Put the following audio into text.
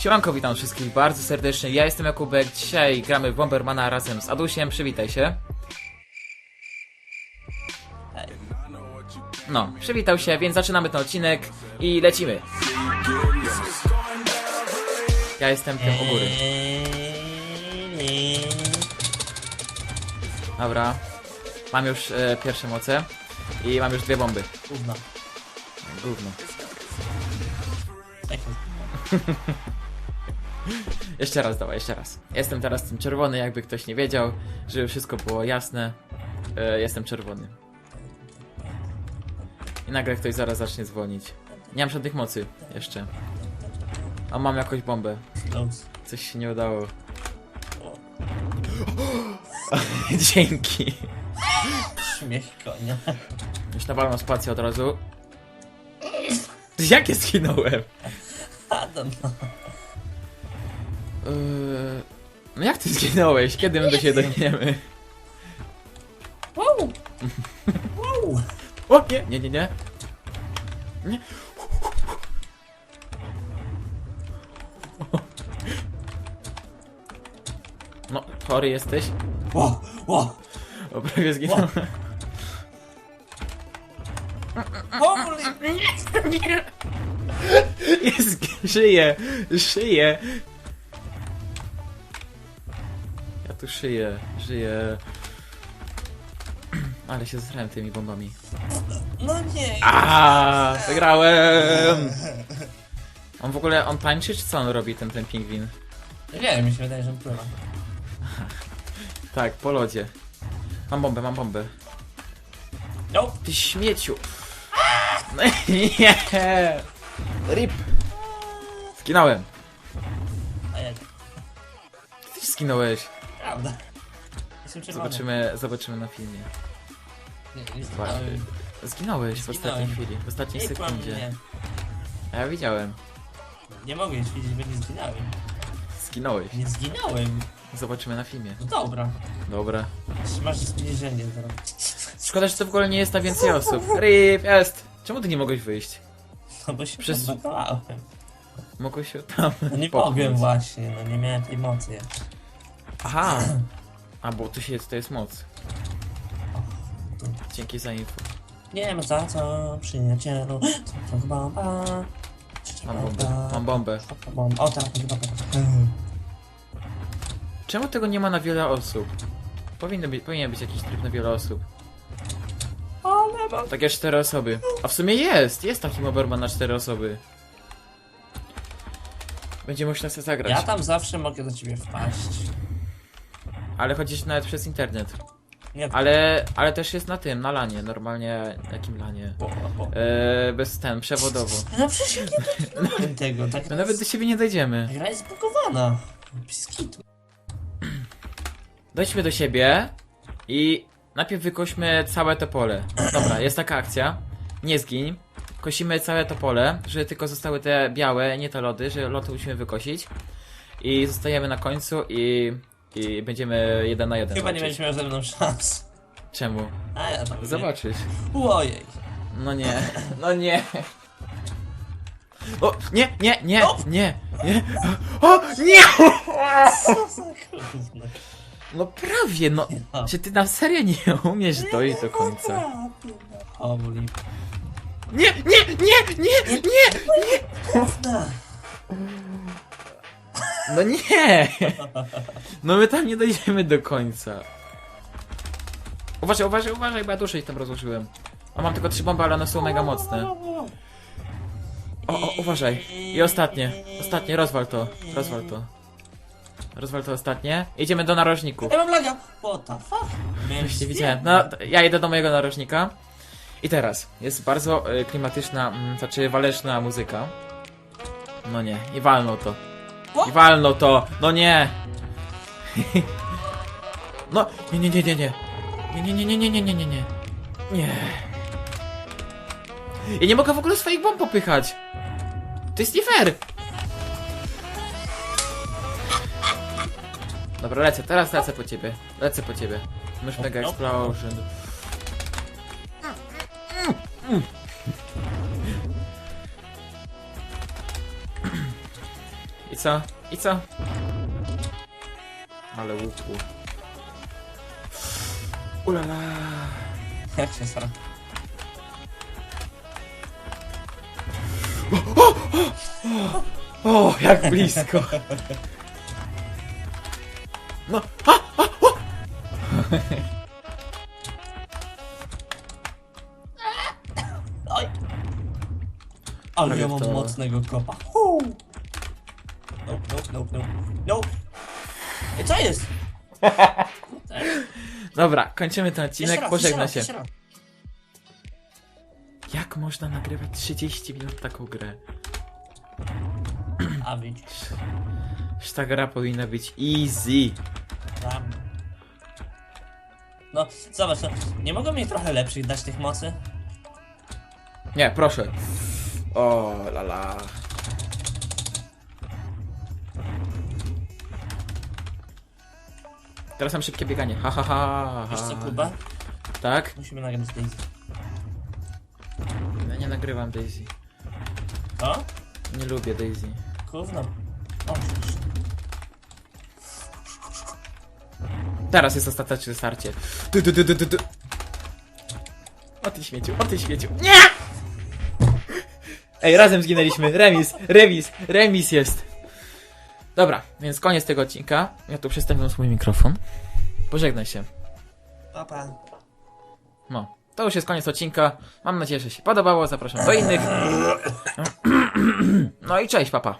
Siemanko, witam wszystkich bardzo serdecznie. Ja jestem Jakubek. Dzisiaj gramy w Bombermana razem z Adusiem. Przywitaj się. No, przywitał się, więc zaczynamy ten odcinek i lecimy. Ja jestem tym u góry. Dobra. Mam już e, pierwsze moce i mam już dwie bomby. Gówno. Gówno. Jeszcze raz, dawaj, jeszcze raz. Jestem teraz tym czerwony, jakby ktoś nie wiedział, żeby wszystko było jasne. E, jestem czerwony. I nagle ktoś zaraz zacznie zwolnić. Nie mam żadnych mocy jeszcze. A mam jakąś bombę. Coś się nie udało. Dzięki. Śmiech konia. Już nawalam spację od razu. Jakie skinąłem? Adam. Yy... No jak ty zginąłeś? Kiedy my do siebie dojdziemy? Wow! Wow! O nie, nie, nie, nie. Nie. No, chory jesteś? Wow! Wow! O, prawie zginąłem. Holy! Jest, żyję, żyję. Tu szyję, żyję. Ale się zrałem tymi bombami. No nie! A, wygrałem! On w ogóle, on tańczy, czy co on robi, ten, ten pingwin? Nie wiem, mi się wydaje, że on pływa. Tak, po lodzie. Mam bombę, mam bombę. Nope! Ty śmieciu! No nie! Rip! Skinąłem! A jak? Ty skinąłeś. Prawda. Jestem czerwony. Zobaczymy, zobaczymy na filmie. Nie, nie zginąłem. Zginąłeś w ostatniej Zginąłem. chwili, w ostatniej kłam sekundzie. mnie. A ja widziałem. Nie mogę już widzieć, bo nie zginąłem. Skinąłeś. Nie zginąłem. Zobaczymy na filmie. No dobra. Dobra. Masz zbliżenie teraz. Szkoda, że to w ogóle nie jest na więcej osób. Rip, jest! Czemu ty nie mogłeś wyjść? No bo się Przez-. Mogłeś się tam No nie popchnąć. mogłem właśnie, no nie miałem tej mocy jeszcze. Aha! A, bo tu się to jest moc. Dzięki za info. Nie ma za co, przyjacielu. Co to bomba? Mam bombę, mam bombę. Bomba. O, będzie bomba. Czemu tego nie ma na wiele osób? Powinno być, powinien być jakiś tryb na wiele osób. Ale mam. Takie cztery osoby. A w sumie jest! Jest taki Moberman na cztery osoby. Będzie można sobie zagrać. Ja tam zawsze mogę do ciebie wpaść. Ale chodzisz nawet przez internet. Nie, Ale, ale też jest na tym, na lanie. Normalnie, jakim lanie? bo, bo. Eee, bez ten, przewodowo. No przecież ja nie dotknąłem tego, tak No nawet do siebie nie dojdziemy. Gra jest zbugowana. Biskitu. Dojdźmy do siebie i najpierw wykośmy całe to pole. Dobra, jest taka akcja. Nie zgiń. Kosimy całe to pole, żeby tylko zostały te białe, nie te lody, że lody musimy wykosić. I zostajemy na końcu i, i będziemy jeden na jeden. Chyba nie walczyć. będziesz miał ze mną szans. Czemu? A ja tam. Zobaczysz. Ojej. No nie, no nie. O, nie, nie, nie, No. nie, nie. O, nie! Co za. No prawie, no. Czy ty na serio nie umiesz dojść do końca? Holy. Nie, nie, nie, nie, nie! Gówna. No nie! No my tam nie dojdziemy do końca. Uważaj, uważaj, uważaj, bo ja duszę ich tam rozłożyłem. A mam tylko trzy bomby, ale one są mega mocne. O, o, uważaj. I ostatnie. Ostatnie, rozwal to. Rozwal to. Rozwal to ostatnie. Idziemy do narożników. Ja mam laga. What the fuck? Właśnie widziałem. No, ja idę do mojego narożnika. I teraz jest bardzo y, klimatyczna, mm, znaczy waleczna muzyka. No nie, i walną to. I walno to! No nie! No! Nie, nie, nie, nie, nie! Nie, nie, nie, nie, nie, nie, nie, nie! Nie! Ja nie mogę w ogóle swoich bomb popychać! To jest nie fair! Dobra, lecę, teraz lecę po ciebie. Lecę po ciebie. Mysz mega explosion. Mm. Co? I co? Ale łuku. Ulala. Jak się stara? O, jak blisko. No, a, a, o. Oj! Ale ja mam mocnego kopa. Huu. Nope, nope, nope. Ej, co jest? Dobra, kończymy ten odcinek, pożegna jeszcze się. raz, Jak można nagrywać 30 minut taką grę? A widzisz. Już ta gra powinna być easy. Tam. No, zobacz, no, nie mogą mi trochę lepszych dać tych mocy? Nie, proszę. O, lala. Teraz mam szybkie bieganie. Ha, ha, ha. Wiesz co, ha. Kuba? Tak? Musimy nagrać Daisy. Ja nie nagrywam Daisy. Co? Nie lubię Daisy. Gówno. O, przecież. Teraz jest ostateczne starcie. Du, du, du, du, du, du. O ty śmieciu, o ty śmieciu. Nie! Ej, razem zginęliśmy. Remis, remis, remis jest. Dobra, więc koniec tego odcinka. Ja tu przestawiam swój mikrofon. Pożegnaj się. Papa. No, to już jest koniec odcinka. Mam nadzieję, że się podobało. Zapraszam do innych. No i cześć, papa.